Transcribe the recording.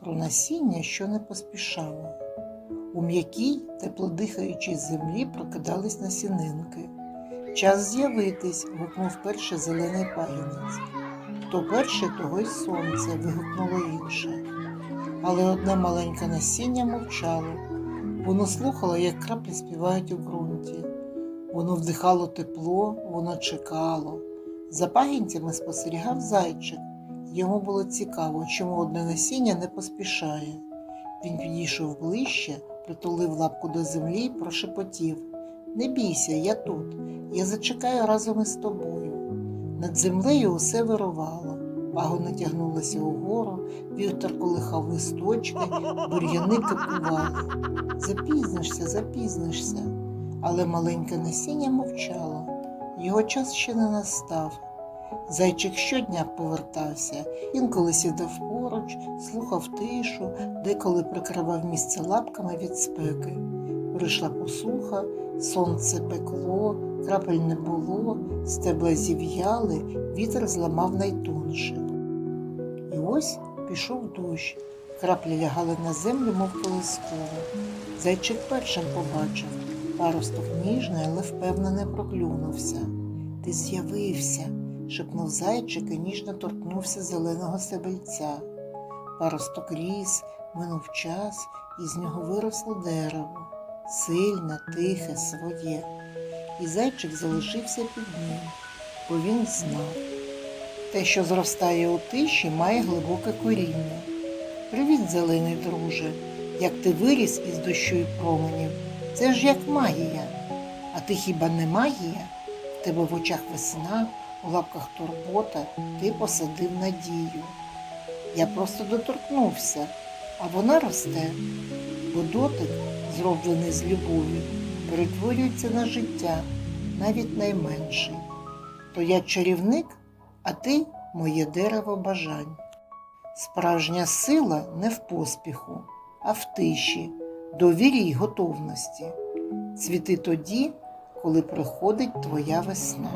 про насіння, що не поспішало. У м'якій, теплодихаючій землі прокидались насінинки. Час з'явитись, гукнув перший зелений пагінець. Хто перший, того й сонце, вигукнуло інше. Але одне маленьке насіння мовчало. Воно слухало, як краплі співають у ґрунті. Воно вдихало тепло, воно чекало. За пагінцями спостерігав зайчик. Йому було цікаво, чому одне насіння не поспішає. Він підійшов ближче, притулив лапку до землі і прошепотів Не бійся, я тут, я зачекаю разом із тобою. Над землею усе вирувало, пагони тягнулися угору, вітер колихав листочки, бур'яни кипували. Запізнишся, запізнишся. Але маленьке насіння мовчало. Його час ще не настав. Зайчик щодня повертався, інколи сідав поруч, слухав тишу, деколи прикривав місце лапками від спеки. Прийшла посуха, сонце пекло, крапель не було, стебла зів'яли, вітер зламав найтонше. І ось пішов дощ. Краплі лягали на землю, мов колисково. Зайчик першим побачив. Паросток ніжний, але впевнене проклюнувся. Ти з'явився, шепнув зайчик і ніжно торкнувся зеленого стебельця. Паросток ріс, минув час, і з нього виросло дерево, сильне, тихе, своє. І зайчик залишився під ним, бо він знав. Те, що зростає у тиші, має глибоке коріння. Привіт, зелений друже, як ти виріс із дощу й променів. Це ж як магія. А ти хіба не магія? В тебе в очах весна, у лапках турбота, ти посадив надію. Я просто доторкнувся, а вона росте, бо дотик, зроблений з любові, перетворюється на життя, навіть найменший. То я чарівник, а ти моє дерево бажань. Справжня сила не в поспіху, а в тиші, довірі й готовності. Цвіти тоді, коли приходить твоя весна.